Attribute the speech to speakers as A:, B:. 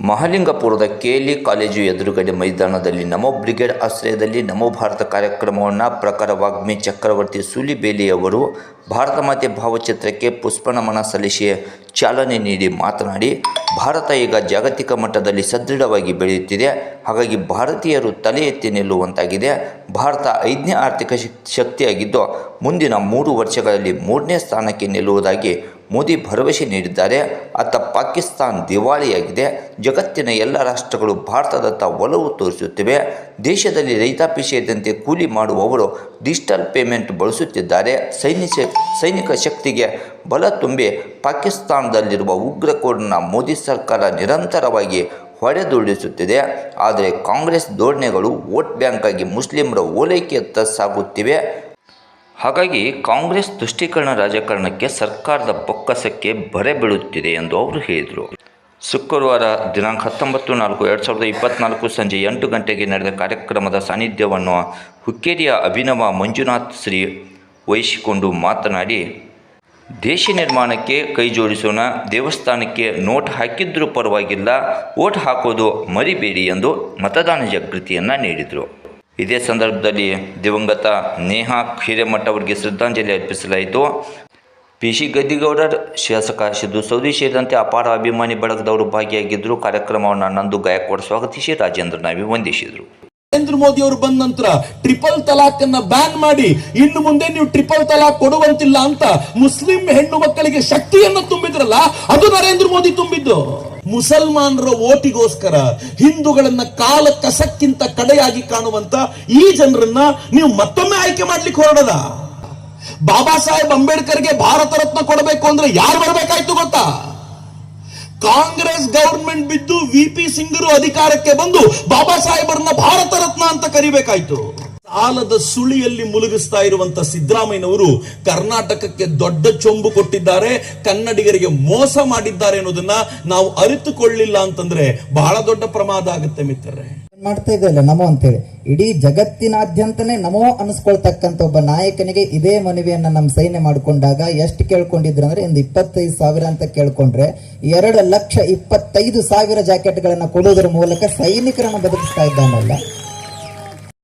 A: ಮಹಾಲಿಂಗಪುರದ KLE college ಎದುರುಗಡೆ ಮೈದಾನದಲ್ಲಿ ನಮೋ brigade ಆಶ್ರಯದಲ್ಲಿ ನಮೋ ಭಾರತ ಕಾರ್ಯಕ್ರಮವನ್ನು ಪ್ರಖರ ವಾಗ್ಮಿ ಚಕ್ರವರ್ತಿ ಸೂಲಿಬೇಲಿ ಅವರು ಭಾರತ ಮಾತೆ ಭಾವಚಿತ್ರಕ್ಕೆ ಪುಷ್ಪನಮನ ಸಲ್ಲಿಸಿ ಚಾಲನೆ ನೀಡಿ ಮಾತನಾಡಿ, ಭಾರತ ಈಗ ಜಾಗತಿಕ ಮಟ್ಟದಲ್ಲಿ ಸದೃಢವಾಗಿ ಬೆಳೆಯುತ್ತಿದೆ. ಹಾಗಾಗಿ ಭಾರತೀಯರು ತಲೆ ಎತ್ತಿ ನಿಲ್ಲುವಂತಾಗಿದೆ. ಭಾರತ ಐದನೇ ಆರ್ಥಿಕ ಶಕ್ತಿಯಾಗಿದ್ದು ಮುಂದಿನ ಮೂರು ವರ್ಷಗಳಲ್ಲಿ ಮೂರನೇ ಸ್ಥಾನಕ್ಕೆ ನಿಲ್ಲುವುದಾಗಿ ಮೋದಿ ಭರವಸೆ ನೀಡಿದ್ದಾರೆ. ಅತ್ತ ಪಾಕಿಸ್ತಾನ್ ದಿವಾಳಿಯಾಗಿದೆ. ಜಗತ್ತಿನ ಎಲ್ಲ ರಾಷ್ಟ್ರಗಳು ಭಾರತದತ್ತ ಒಲವು ತೋರಿಸುತ್ತಿವೆ. ದೇಶದಲ್ಲಿ ರೈತಾಪಿ ಸೇರಿದಂತೆ ಕೂಲಿ ಮಾಡುವವರು ಡಿಜಿಟಲ್ ಪೇಮೆಂಟ್ ಬಳಸುತ್ತಿದ್ದಾರೆ. ಸೈನಿಕ ಸೈನಿಕ ಶಕ್ತಿಗೆ ಬಲ ತುಂಬಿ ಪಾಕಿಸ್ತಾನದಲ್ಲಿರುವ ಉಗ್ರಕೋಡ್ನ ಮೋದಿ ಸರ್ಕಾರ ನಿರಂತರವಾಗಿ ಹೊಡೆದುರುಳಿಸುತ್ತಿದೆ. ಆದರೆ ಕಾಂಗ್ರೆಸ್ ಧೋರಣೆಗಳು ವೋಟ್ ಬ್ಯಾಂಕಾಗಿ ಮುಸ್ಲಿಮರ ಓಲೈಕೆಯತ್ತ ಸಾಗುತ್ತಿವೆ. ಹಾಗಾಗಿ ಕಾಂಗ್ರೆಸ್ ತುಷ್ಟೀಕರಣ ರಾಜಕಾರಣಕ್ಕೆ ಸರ್ಕಾರದ ಬೊಕ್ಕಸಕ್ಕೆ ಬರೆ ಬೀಳುತ್ತಿದೆ ಎಂದು ಅವರು ಹೇಳಿದರು. ಶುಕ್ರವಾರ ದಿನಾಂಕ ಹತ್ತೊಂಬತ್ತು ನಾಲ್ಕು ಎರಡು ಸಾವಿರದ ಇಪ್ಪತ್ನಾಲ್ಕು ಸಂಜೆ ಎಂಟು ಗಂಟೆಗೆ ನಡೆದ ಕಾರ್ಯಕ್ರಮದ ಸಾನ್ನಿಧ್ಯವನ್ನು ಹುಕ್ಕೇರಿಯ ಅಭಿನವ ಮಂಜುನಾಥ್ ಶ್ರೀ ವಹಿಸಿಕೊಂಡು ಮಾತನಾಡಿ, ದೇಶ ನಿರ್ಮಾಣಕ್ಕೆ ಕೈ ಜೋಡಿಸೋಣ, ದೇವಸ್ಥಾನಕ್ಕೆ ನೋಟ್ ಹಾಕಿದ್ರೂ ಪರವಾಗಿಲ್ಲ, ಓಟ್ ಹಾಕೋದು ಮರಿಬೇಡಿ ಎಂದು ಮತದಾನ ಜಾಗೃತಿಯನ್ನು ನೀಡಿದರು. ಇದೇ ಸಂದರ್ಭದಲ್ಲಿ ದಿವಂಗತ ನೇಹಾ ಹಿರೇಮಠ ಅವರಿಗೆ ಶ್ರದ್ಧಾಂಜಲಿ ಅರ್ಪಿಸಲಾಯಿತು. ಪಿ ಸಿ ಗದ್ದಿಗೌಡರ್, ಶಾಸಕ ಸಿದ್ದು ಸೌದಿ ಸೇರಿದಂತೆ ಅಪಾರ ಅಭಿಮಾನಿ ಬಳಗದವರು ಭಾಗಿಯಾಗಿದ್ದರು. ಕಾರ್ಯಕ್ರಮವನ್ನು ನಂದು ಗಾಯಕ್ವಾಡ್ ಸ್ವಾಗತಿಸಿ ರಾಜೇಂದ್ರ ನಾವಿ ವಂದಿಸಿದರು
B: ನರೇಂದ್ರ ಮೋದಿ ಅವರು ಬಂದ ನಂತರ ಟ್ರಿಪಲ್ ತಲಾಖ್ ಅನ್ನ ಬ್ಯಾನ್ ಮಾಡಿ, ಇನ್ನು ಮುಂದೆ ನೀವು ಟ್ರಿಪಲ್ ತಲಾಖ್ ಕೊಡುವಂತಿಲ್ಲ ಅಂತ ಮುಸ್ಲಿಂ ಹೆಣ್ಣು ಮಕ್ಕಳಿಗೆ ಶಕ್ತಿಯನ್ನು ತುಂಬಿದ್ರಲ್ಲ ಅದು ನರೇಂದ್ರ ಮೋದಿ ತುಂಬಿದ್ದು. ಮುಸಲ್ಮಾನರ ಓಟಿಗೋಸ್ಕರ ಹಿಂದೂಗಳನ್ನ ಕಾಲ ಕಸಕ್ಕಿಂತ ಕಡೆಯಾಗಿ ಕಾಣುವಂತ ಈ ಜನರನ್ನ ನೀವು ಮತ್ತೊಮ್ಮೆ ಆಯ್ಕೆ ಮಾಡ್ಲಿಕ್ಕೆ ಹೊರಡದ. ಬಾಬಾ ಸಾಹೇಬ್ ಅಂಬೇಡ್ಕರ್ಗೆ ಭಾರತ ರತ್ನ ಕೊಡಬೇಕು ಅಂದ್ರೆ ಯಾರು ಬರಬೇಕಾಯ್ತು ಗೊತ್ತಾ? ಕಾಂಗ್ರೆಸ್ ಗವರ್ಮೆಂಟ್ ಬಿದ್ದು ವಿ ಪಿ ಸಿಂಗರು ಅಧಿಕಾರಕ್ಕೆ ಬಂದು ಬಾಬಾ ಸಾಹೇಬರನ್ನ ಭಾರತ ರತ್ನ ಅಂತ ಕರಿಬೇಕಾಯ್ತು. ಸಾಲದ ಸುಳಿಯಲ್ಲಿ ಮುಳುಗಿಸ್ತಾ ಇರುವಂತ ಸಿದ್ದರಾಮಯ್ಯನವರು ಕರ್ನಾಟಕಕ್ಕೆ ದೊಡ್ಡ ಚೊಂಬು ಕೊಟ್ಟಿದ್ದಾರೆ, ಕನ್ನಡಿಗರಿಗೆ ಮೋಸ ಮಾಡಿದ್ದಾರೆ ಅನ್ನೋದನ್ನ ನಾವು ಅರಿತುಕೊಳ್ಳಿಲ್ಲ ಅಂತಂದ್ರೆ ಬಹಳ ದೊಡ್ಡ ಪ್ರಮಾದ ಆಗುತ್ತೆ ಮಿತ್ರರೇ.
C: ಮಾಡ್ತಾ ಇದೆಯಲ್ಲ ನಮೋ ಅಂತೇಳಿ. ಇಡೀ ಜಗತ್ತಿನಾದ್ಯಂತನೇ ನಮೋ ಅನಿಸ್ಕೊಳ್ತಕ್ಕಂಥ ಒಬ್ಬ ನಾಯಕನಿಗೆ ಇದೇ ಮನವಿಯನ್ನ ನಮ್ಮ ಸೈನ್ಯ ಮಾಡ್ಕೊಂಡಾಗ ಎಷ್ಟು ಕೇಳ್ಕೊಂಡಿದ್ರು ಅಂದ್ರೆ ಒಂದು ಇಪ್ಪತ್ತೈದು ಸಾವಿರ ಅಂತ ಕೇಳ್ಕೊಂಡ್ರೆ, ಎರಡು ಲಕ್ಷ ಇಪ್ಪತ್ತೈದು ಸಾವಿರ ಜಾಕೆಟ್ಗಳನ್ನ ಕೊಡೋದ್ರ ಮೂಲಕ ಸೈನಿಕರನ್ನ ಬದುಕಿಸ್ತಾ ಇದ್ದಾನಲ್ಲ.